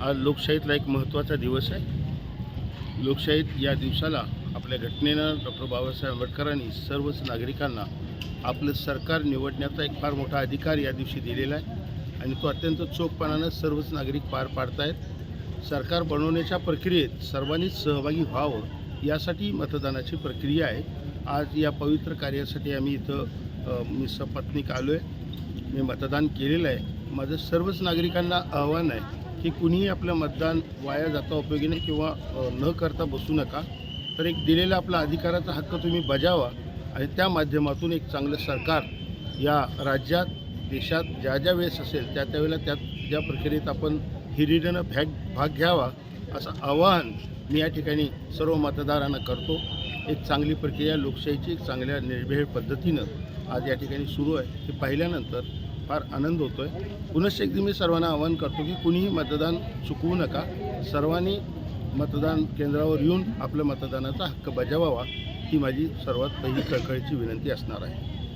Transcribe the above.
आज लोकशाहीतला एक महत्त्वाचा दिवस आहे. लोकशाहीत या दिवसाला आपल्या घटनेनं डॉक्टर बाबासाहेब आंबेडकरांनी सर्वच नागरिकांना आपलं सरकार निवडण्याचा एक फार मोठा अधिकार या दिवशी दिलेला आहे. आणि तो अत्यंत चोखपणानं सर्वच नागरिक पार पाडतायत. सरकार बनवण्याच्या प्रक्रियेत सर्वांनीच सहभागी व्हावं यासाठी मतदानाची प्रक्रिया आहे. आज या पवित्र कार्यासाठी आम्ही इथं मी सपत्नीक आलो आहे मी मतदान केलेलं आहे. माझं सर्वच नागरिकांना आव्हान आहे. की कुणीही आपलं मतदान वाया जाता उपयोगी नाही किंवा न करता बसू नका. तर एक दिलेला आपला अधिकाराचा हक्क तुम्ही बजावा आणि त्या माध्यमातून एक चांगलं सरकार या राज्यात देशात ज्या ज्या वेळेस असेल त्या त्यावेळेला त्या ज्या प्रक्रियेत आपण हिरिरीनं भाग भाग घ्यावा असं आवाहन मी या ठिकाणी सर्व मतदारांना करतो. एक चांगली प्रक्रिया लोकशाहीची एक चांगल्या निर्भेळ पद्धतीनं आज या ठिकाणी सुरू आहे. हे पाहिल्यानंतर फार आनंद होतो आहे पुनश्च एकदा मी सर्वांना आवाहन करतो की कुणीही मतदान चुकवू नका. सर्वांनी मतदान केंद्रावर येऊन आपल्या मतदानाचा हक्क बजावावा. ही माझी सर्वात पहिली कळकळीची विनंती असणार आहे.